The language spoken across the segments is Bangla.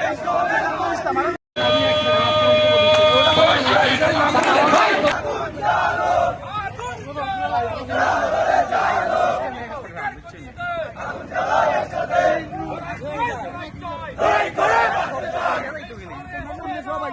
আমরা সবাই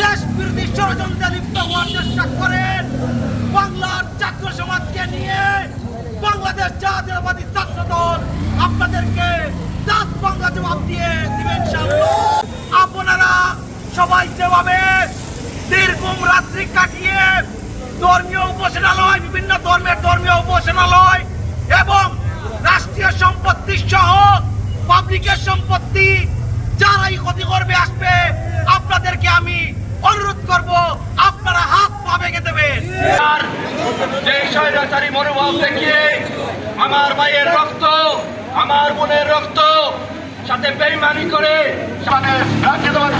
দেশ বিরোধী ষড়যন্ত্রে করেন। বাংলার ছাত্র নিয়ে বাংলাদেশ জাতীয়তাবাদী ছাত্র আপনাদেরকে দাঁত বাংলা জবাব দিয়ে দিবেন আপনারা সবাই যেভাবে দীর্ঘম রাত্রি কাটিয়ে ধর্মীয় উপাসনালয়, বিভিন্ন ধর্মের ধর্মীয় উপাসনালয় এবং রাষ্ট্রীয় সম্পত্তি সহ পাবলিকের সম্পত্তি যারাই ক্ষতি করবে, আসবে। আপনাদেরকে আমি অনুরোধ করব, আপনারা হাত পা ভেঙে দেবেন। যে স্বৈরাচারী মনোভাব দেখিয়ে আমার ভাইয়ের রক্ত, আমার বোনের রক্ত সাথে বেইমানি করে সাথে রাজ্যসভার